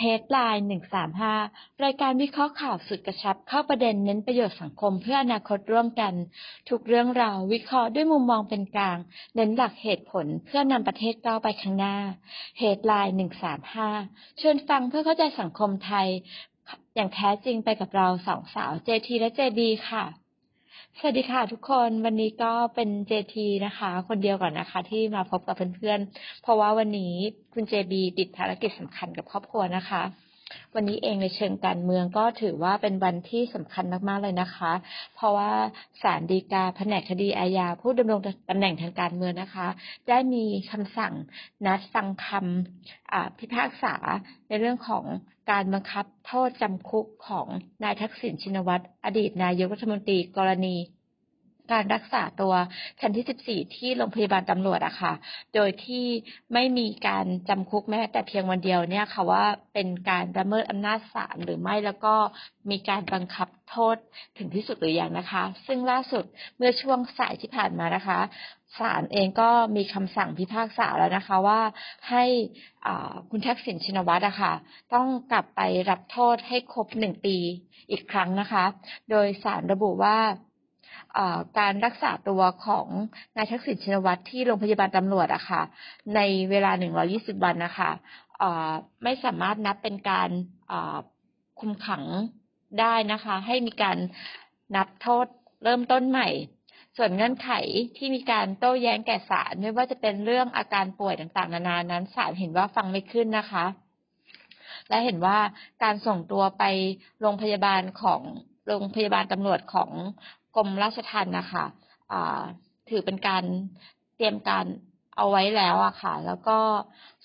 เฮดไลน์135 รายการวิเคราะห์ข่าวสุดกระชับ เข้าประเด็นเน้นประโยชน์สังคมเพื่ออนาคตร่วมกัน ทุกเรื่องราววิเคราะห์ด้วยมุมมองเป็นกลาง เน้นหลักเหตุผลเพื่อนำประเทศก้าวไปข้างหน้าเฮดไลน์135 เชิญฟังเพื่อเข้าใจสังคมไทย อย่างแท้จริงไปกับเราสองสาว JT และ JB ค่ะ สวัสดีค่ะทุกคนวันนี้ก็เป็นเจทีนะคะ คนเดียวก่อนนะคะ ที่มาพบกับเพื่อนๆเพราะว่าวันนี้คุณเจบีติดภารกิจสำคัญกับครอบครัวนะคะ วันนี้เองในเชิงการเมืองก็ถือว่าเป็นวันที่สำคัญมากๆเลยนะคะ เพราะว่าศาลฎีกาแผนกคดีอาญาผู้ดำรงตำแหน่งทางการเมืองนะคะ ได้มีคำสั่งนัดฟังคำพิพากษาในเรื่องของการบังคับโทษจำคุกของนายทักษิณชินวัตรอดีตนายกรัฐมนตรีกรณี การรักษาตัวชั้นที่ 14 ที่โรงพยาบาลตำรวจอะค่ะ โดยที่ไม่มีการจำคุกแม้แต่เพียงวันเดียวเนี่ยค่ะว่าเป็นการละเมิดอำนาจศาลหรือไม่แล้วก็มีการบังคับโทษถึงที่สุดหรือยังนะคะ ซึ่งล่าสุดเมื่อช่วงสายที่ผ่านมานะคะศาลเองก็มีคำสั่งพิพากษาแล้วนะคะว่าให้คุณทักษิณชินวัตรอะค่ะ ต้องกลับไปรับโทษให้ครบหนึ่งปีอีกครั้งนะคะ โดยศาลระบุว่า การรักษาตัวของนายทักษิณชินวัตรที่โรงพยาบาลตำรวจอะค่ะ ในเวลา 120 วันนะคะไม่สามารถนับเป็นการคุมขังได้นะคะ ให้มีการนับโทษเริ่มต้นใหม่ ส่วนเงื่อนไขที่มีการโต้แย้งแก่ศาลไม่ว่าจะเป็นเรื่องอาการป่วยต่างๆ นานานั้นศาลเห็นว่าฟังไม่ขึ้นนะคะ และเห็นว่าการส่งตัวไปโรงพยาบาลของโรงพยาบาลตำรวจของ กรมราชทัณฑ์นะคะะถือเป็นการเตรียมการเอาไว้แล้วอะค่ะ แล้วก็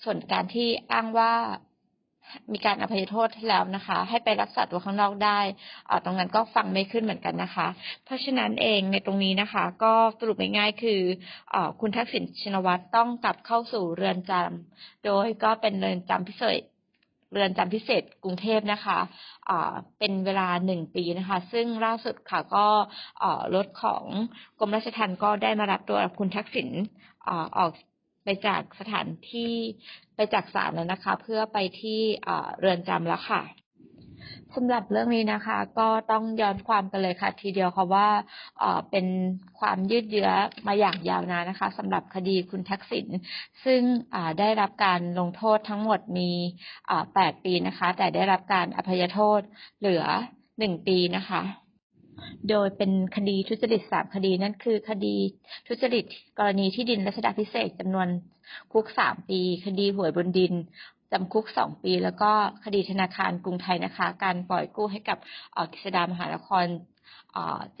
ส่วนการที่อ้างว่ามีการอภัยโทษแล้วนะคะ ให้ไปรักษาตัวข้างนอกได้ตรงนั้นก็ฟังไม่ขึ้นเหมือนกันนะคะ เพราะฉะนั้นเองในตรงนี้นะคะ ก็สรุปง่ายๆคืออคุณทักษิณชินวัตรต้องกลับเข้าสู่เรือนจำโดยก็เป็นเรือนจำพิเศษ เรือนจำพิเศษกรุงเทพนะคะเป็นเวลาหนึ่งปีนะคะ ซึ่งล่าสุดค่ะก็รถของกรมราชทัณฑ์ก็ได้มารับตัวคุณทักษิณออกไปจากสถานที่ไปจากศาลแล้วนะคะ เพื่อไปที่เรือนจำแล้วค่ะ สำหรับเรื่องนี้นะคะ ก็ต้องย้อนความกันเลยค่ะ ทีเดียวค่ะว่าเป็นความยืดเยื้อมาอย่างยาวนานนะคะสำหรับคดีคุณทักษิณซึ่งได้รับการลงโทษทั้งหมดมี 8 ปีนะคะ แต่ได้รับการอภัยโทษเหลือ 1 ปีนะคะโดยเป็นคดีทุจริตสามคดีนั่นคือ คดีทุจริตกรณีที่ดินรัชดาพิเศษจำนวนคุกสามปี คดีหวยบนดิน จำคุกสองปี แล้วก็คดีธนาคารกรุงไทยนะคะ การปล่อยกู้ให้กับกิษดามหานคร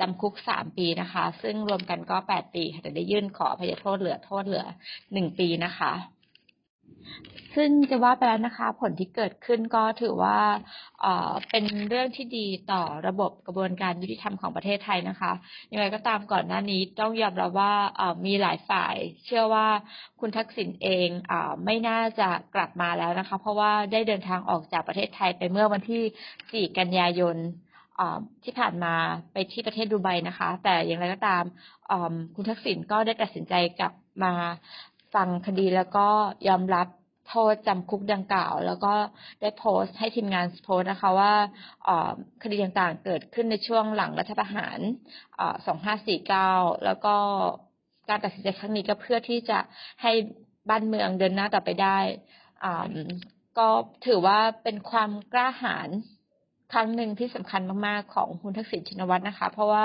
จำคุกสามปีนะคะ ซึ่งรวมกันก็แปดปีค่ะแต่ได้ยื่นขอพยโทษเหลือโทษเหลือหนึ่งปีนะคะ ซึ่งจะว่าไปแล้วนะคะ ผลที่เกิดขึ้นก็ถือว่าเป็นเรื่องที่ดีต่อระบบกระบวนการยุติธรรมของประเทศไทยนะคะยังไงก็ตามก่อนหน้านี้ต้องยอมรับว่ามีหลายฝ่าย เชื่อว่าคุณทักษิณเองอไม่น่าจะกลับมาแล้วนะคะ เพราะว่าได้เดินทางออกจากประเทศไทยไปเมื่อวันที่ 4 กันยายนที่ผ่านมาไปที่ประเทศดูไบนะคะ แต่อย่างไรก็ตามคุณทักษิณก็ได้ตัดสินใจกลับมา ฟังคดีแล้วก็ยอมรับโทษจำคุกดังกล่าว แล้วก็ได้โพสต์ให้ทีมงานโพสต์นะคะว่าคดีต่างๆเกิดขึ้นในช่วงหลังรัฐประหาร 2549 แล้วก็การตัดสินใจครั้งนี้ก็เพื่อที่จะให้บ้านเมืองเดินหน้าต่อไปได้ ก็ถือว่าเป็นความกล้าหาญครั้งหนึ่งที่สำคัญมากๆของคุณทักษิณชินวัตรนะคะ เพราะว่า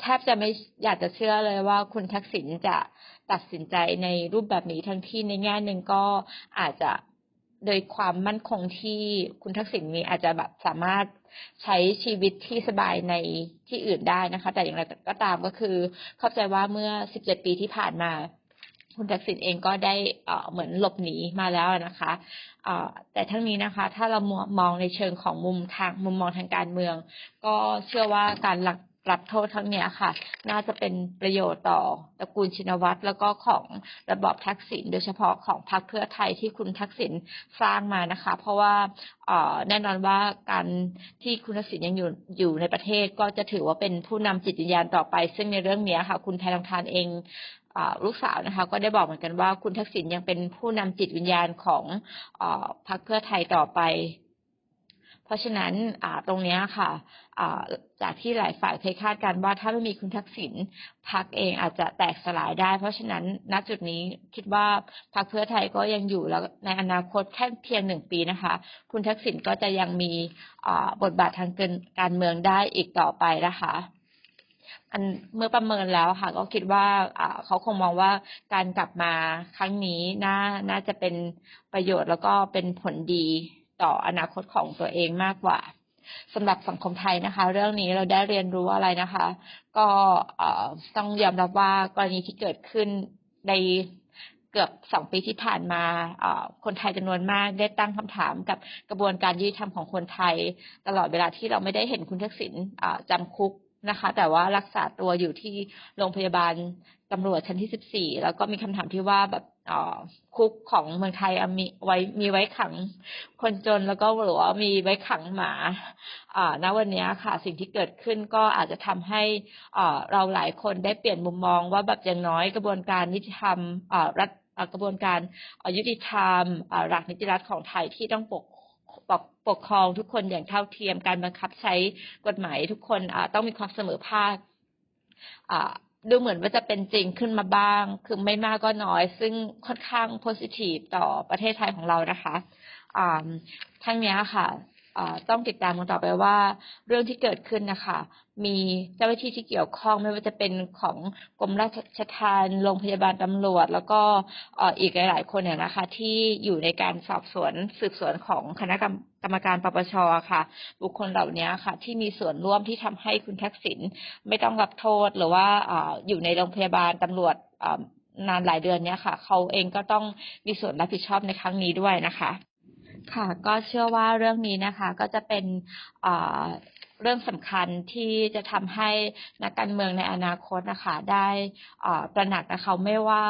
แทบจะไม่อยากจะเชื่อเลยว่าคุณทักษิณจะ ตัดสินใจในรูปแบบนี้ทั้งที่ในแง่หนึ่งก็อาจจะโดยความมั่นคงที่คุณทักษิณมีอาจจะแบบสามารถใช้ชีวิตที่สบายในที่อื่นได้นะคะ แต่อย่างไรก็ตามก็คือ เข้าใจว่าเมื่อ 17 ปีที่ผ่านมา คุณทักษิณเองก็ได้เหมือนหลบหนีมาแล้วนะคะแต่ทั้งนี้นะคะ ถ้าเรามองในเชิงของมุมทางมุมมองทางการเมือง ก็เชื่อว่าการหลัก รับโทษทั้งนี้ค่ะ น่าจะเป็นประโยชน์ต่อตระกูลชินวัตรแล้วก็ของระบอบทักษิณโดยเฉพาะของพรรคเพื่อไทยที่คุณทักษิณสร้างมานะคะ เพราะว่าแน่นอนว่าการที่คุณทักษิณยังอยู่อยู่ในประเทศก็จะถือว่าเป็นผู้นำจิตวิญญาณต่อไป ซึ่งในเรื่องนี้ค่ะ คุณแพรทองทานเองลูกสาวนะคะก็ได้บอกเหมือนกันว่าคุณทักษิณยังเป็นผู้นำจิตวิญญาณของอพรรคเพื่อไทยต่อไป เพราะฉะนั้นตรงนี้ค่ะจากที่หลายฝ่ายเคยคาดการณ์ว่าถ้าไม่มีคุณทักษิณพรรคเองอาจจะแตกสลายได้ เพราะฉะนั้นณจุดนี้คิดว่าพรรคเพื่อไทยก็ยังอยู่แล้วในอนาคตแค่เพียงหนึ่งปีนะคะ คุณทักษิณก็จะยังมีบทบาททางการเมืองได้อีกต่อไปนะคะอันเมื่อประเมินแล้วค่ะ ก็คิดว่าอ่าเขาคงมองว่าการกลับมาครั้งนี้น่าน่าจะเป็นประโยชน์แล้วก็เป็นผลดี ต่ออนาคตของตัวเองมากกว่าสำหรับสังคมไทยนะคะ เรื่องนี้เราได้เรียนรู้อะไรนะคะ ก็ต้องยอมรับว่ากรณีที่เกิดขึ้นในเกือบสองปีที่ผ่านมาคนไทยจำนวนมากได้ตั้งคำถามกับกระบวนการยุติธรรมของคนไทย ตลอดเวลาที่เราไม่ได้เห็นคุณทักษิณจำคุก นะคะ แต่ว่ารักษาตัวอยู่ที่โรงพยาบาลตำรวจชั้นที่14แล้วก็มีคำถามที่ว่าแบบอ่อคุกของเมืองไทยมีไว้มีไว้ขังคนจนแล้วก็หรือว่ามีไว้ขังหมาอ่าณวันนี้ค่ะ สิ่งที่เกิดขึ้นก็อาจจะทำให้อ่าเราหลายคนได้เปลี่ยนมุมมองว่าแบบอย่างน้อยกระบวนการยุติธรรมอ่ารัฐกระบวนการยุติธรรมอ่าหลักนิติรัฐของไทยที่ต้องปก ปกปกครองทุกคนอย่างเท่าเทียม การบังคับใช้กฎหมายทุกคนต้องมีความเสมอภาคดูเหมือนว่าจะเป็นจริงขึ้นมาบ้าง คือไม่มากก็น้อย ซึ่งค่อนข้างโพสิทีฟต่อประเทศไทยของเรานะคะทั้งนี้ค่ะ ต้องติดตามกันต่อไปว่าเรื่องที่เกิดขึ้นนะคะ มีเจ้าหน้าที่ที่เกี่ยวข้องไม่ว่าจะเป็นของกรมราชทัณฑ์โรงพยาบาลตำรวจ แล้วก็อีกหลาย ๆ คนเนี่ยนะคะ ที่อยู่ในการสอบสวนสืบสวนของคณะกรรมกรรมการปปชค่ะ บุคคลเหล่านี้ค่ะ ที่มีส่วนร่วมที่ทำให้คุณทักษิณไม่ต้องรับโทษหรือว่าออยู่ในโรงพยาบาลตำรวจนานหลายเดือนเนี้ยค่ะ เขาเองก็ต้องมีส่วนรับผิดชอบในครั้งนี้ด้วยนะคะ ค่ะก็เชื่อว่าเรื่องนี้นะคะก็จะเป็นเรื่องสำคัญที่จะทำให้นักการเมืองในอนาคตนะคะ ได้ตระหนักนะคะไม่ว่า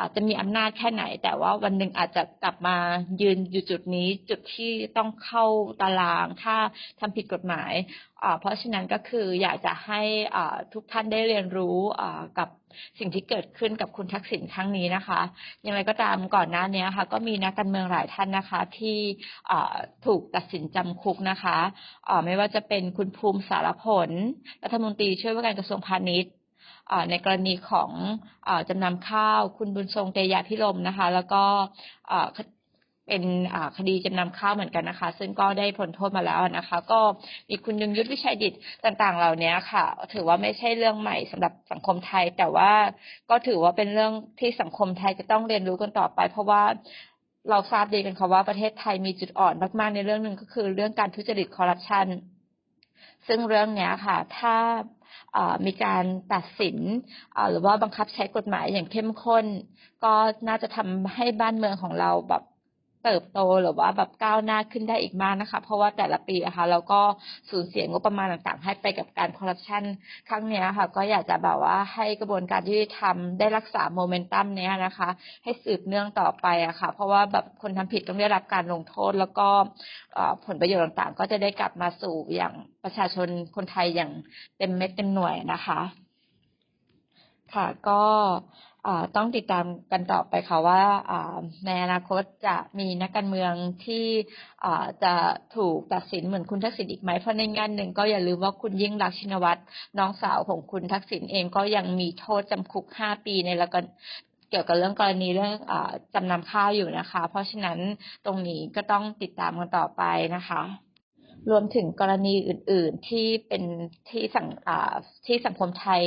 อาจจะมีอำนาจแค่ไหน แต่ว่าวันหนึ่งอาจจะกลับมายืนอยู่จุดนี้จุดที่ต้องเข้าตาราง ถ้าทำผิดกฎหมายเพราะฉะนั้นก็คืออยากจะให้ทุกท่านได้เรียนรู้กับสิ่งที่เกิดขึ้นกับคุณทักษิณครั้งนี้นะคะอย่างไรก็ตามก่อนหน้านี้ค่ะ ก็มีนักการเมืองหลายท่านนะคะ ที่ถูกตัดสินจำคุกนะคะไม่ว่าจะเป็นคุณภูมิสารผล รัฐมนตรีช่วยว่าการกระทรวงพาณิชย์ ในกรณีของอจำนำข้าวคุณบุญทรงเตยาพิรมนะคะ แล้วก็เป็นคดีจำนำข้าวเหมือนกันนะคะ ซึ่งก็ได้พ้นโทษมาแล้วนะคะ ก็มีคุณยงยุทธวิชัยดิตต่างๆ เหล่านี้ค่ะ ถือว่าไม่ใช่เรื่องใหม่สำหรับสังคมไทย แต่ว่าก็ถือว่าเป็นเรื่องที่สังคมไทยจะต้องเรียนรู้กันต่อไป เพราะว่าเราทราบดีกันค่ะว่าประเทศไทยมีจุดอ่อนมากๆในเรื่องหนึ่งก็คือเรื่องการทุจริตคอร์รัปชันซึ่งเรื่องนี้ค่ะ ถ้า มีการตัดสินหรือว่าบังคับใช้กฎหมายอย่างเข้มข้น ก็น่าจะทำให้บ้านเมืองของเราแบบ เติบโตหรือว่าแบบก้าวหน้าขึ้นได้อีกมากนะคะ เพราะว่าแต่ละปีอะคะเราก็สูญเสียงบประมาณต่างๆ ให้ไปกับการคอร์รัปชันครั้งนี้ยค่ะ ก็อยากจะแบบว่าให้กระบวนการยุติธรรมได้รักษาโมเมนตัมเนี้ยนะคะ ให้สืบเนื่องต่อไปอะค่ะ เพราะว่าแบบคนทำผิดต้องได้รับการลงโทษ แล้วก็ผลประโยชน์ต่างๆ ก็จะได้กลับมาสู่อย่างประชาชนคนไทยอย่างเต็มเม็ดเต็มหน่วยนะคะ ค่ะก็ ต้องติดตามกันต่อไปค่ะว่าในอนาคตจะมีนักการเมืองที่จะถูกตัดสินเหมือนคุณทักษิณอีกไหมเพราะในงานหนึ่งก็อย่าลืมว่าคุณยิ่งรักษณ์ชินวัตรน้องสาวของคุณทักษิณเองก็ยังมีโทษจำคุกห้าปีในละกเกี่ยวกับเรื่องกรณีเรื่องอจำนำข้าวอยู่นะคะ เพราะฉะนั้นตรงนี้ก็ต้องติดตามกันต่อไปนะคะ รวมถึงกรณีอื่น ๆ ที่เป็นที่สังที่สังคมไทย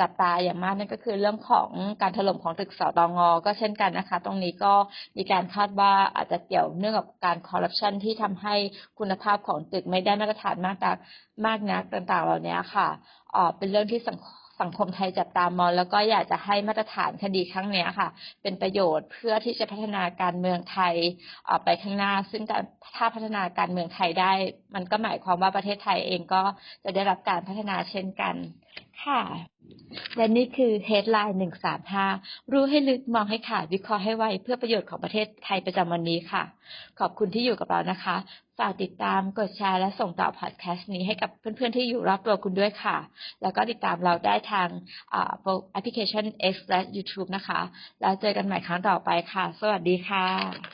จับตาอย่างมากนั่นก็คือเรื่องของการถล่มของตึกสตงงก็เช่นกันนะคะ ตรงนี้ก็มีการคาดว่าอาจจะเกี่ยวเนื่องกับการคอร์รัปชันที่ทำให้คุณภาพของตึกไม่ได้มาตรฐานมากนักมากนักต่างๆเหล่านี้ค่ะเอ่อเป็นเรื่องที่สัง สังคมไทยจับตามอง แล้วก็อยากจะให้มาตรฐานคดีครั้งนี้ค่ะ เป็นประโยชน์เพื่อที่จะพัฒนาการเมืองไทยเอ่อไปข้างหน้า ซึ่งถ้าพัฒนาการเมืองไทยได้ มันก็หมายความว่าประเทศไทยเองก็จะได้รับการพัฒนาเช่นกันค่ะ และนี่คือ Headline 135รู้ให้ลึกมองให้ขาดวิเคราะห์ให้ไวเพื่อประโยชน์ของประเทศไทยประจำวันนี้ค่ะ ขอบคุณที่อยู่กับเรานะคะ ฝากติดตามกดแชร์และส่งต่อพอดแคสต์นี้ให้กับเพื่อนๆที่อยู่รอบตัวคุณด้วยค่ะ แล้วก็ติดตามเราได้ทางแอปพลิเคชัน X และ YouTube นะคะ แล้วเจอกันใหม่ครั้งต่อไปค่ะ สวัสดีค่ะ